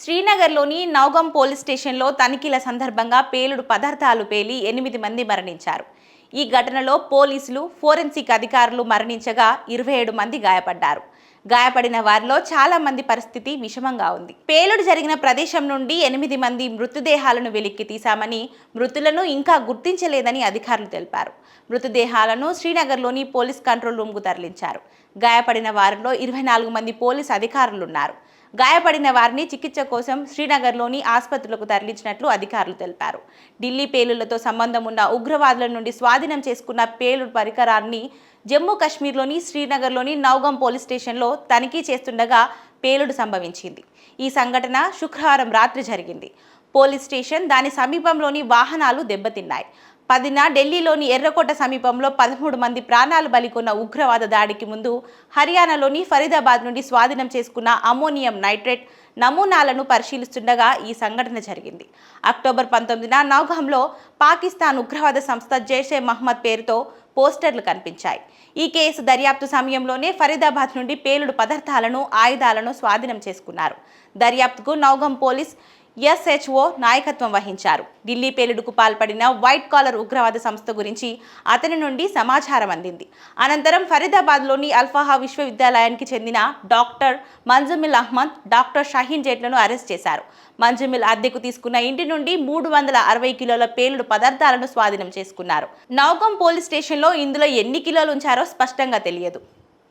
శ్రీనగర్లోని Naugam police స్టేషన్లో తనిఖీల సందర్భంగా పేలుడు పదార్థాలు పేలి ఎనిమిది మంది మరణించారు. ఈ ఘటనలో పోలీసులు ఫోరెన్సిక్ అధికారులు మరణించగా ఇరవై ఏడు మంది గాయపడ్డారు. గాయపడిన వారిలో చాలా మంది పరిస్థితి విషమంగా ఉంది. పేలుడు జరిగిన ప్రదేశం నుండి ఎనిమిది మంది మృతదేహాలను వెలికి తీశామని మృతులను ఇంకా గుర్తించలేదని అధికారులు తెలిపారు. మృతదేహాలను శ్రీనగర్లోని పోలీస్ కంట్రోల్ రూమ్కు తరలించారు. గాయపడిన వారిలో ఇరవై నాలుగు మంది పోలీస్ అధికారులు ఉన్నారు గాయపడిన వారిని చికిత్స కోసం శ్రీనగర్లోని ఆసుపత్రులకు తరలించినట్లు అధికారులు తెలిపారు. ఢిల్లీ పేలుళ్ళతో సంబంధం ఉన్న ఉగ్రవాదుల నుండి స్వాధీనం చేసుకున్న పేలుడు పరికరాన్ని జమ్మూ కాశ్మీర్లోని శ్రీనగర్లోని నౌగం పోలీస్ స్టేషన్లో తనిఖీ చేస్తుండగా పేలుడు సంభవించింది. ఈ సంఘటన శుక్రవారం రాత్రి జరిగింది. పోలీస్ స్టేషన్ దాని సమీపంలోని వాహనాలు దెబ్బతిన్నాయి. పదిన ఢిల్లీలోని ఎర్రకోట సమీపంలో పదమూడు మంది ప్రాణాలు బలికొన్న ఉగ్రవాద దాడికి ముందు హర్యానాలోని ఫరీదాబాద్ నుండి స్వాధీనం చేసుకున్న అమోనియం నైట్రేట్ నమూనాలను పరిశీలిస్తుండగా ఈ సంఘటన జరిగింది. అక్టోబర్ పంతొమ్మిదిన నౌగాంలో పాకిస్తాన్ ఉగ్రవాద సంస్థ జైషే మహ్మద్ పేరుతో పోస్టర్లు కనిపించాయి. ఈ కేసు దర్యాప్తు సమయంలోనే ఫరీదాబాద్ నుండి పేలుడు పదార్థాలను ఆయుధాలను స్వాధీనం చేసుకున్నారు. దర్యాప్తుకు నౌగం పోలీస్ ఎస్హెచ్ఓ నాయకత్వం వహించారు. ఢిల్లీ పేలుడుకు పాల్పడిన వైట్ కాలర్ ఉగ్రవాద సంస్థ గురించి అతని నుండి సమాచారం అందింది. అనంతరం ఫరీదాబాద్లోని అల్ఫాహా విశ్వవిద్యాలయానికి చెందిన డాక్టర్ మంజుమిల్ అహ్మద్ డాక్టర్ షహీన్ జైట్లను అరెస్ట్ చేశారు. మంజుమిల్ అద్దెకు తీసుకున్న ఇంటి నుండి మూడు వందల అరవై కిలోల పేలుడు పదార్థాలను స్వాధీనం చేసుకున్నారు. నౌగం పోలీస్ స్టేషన్లో ఇందులో ఎన్ని కిలోలు ఉంచారో స్పష్టంగా తెలియదు.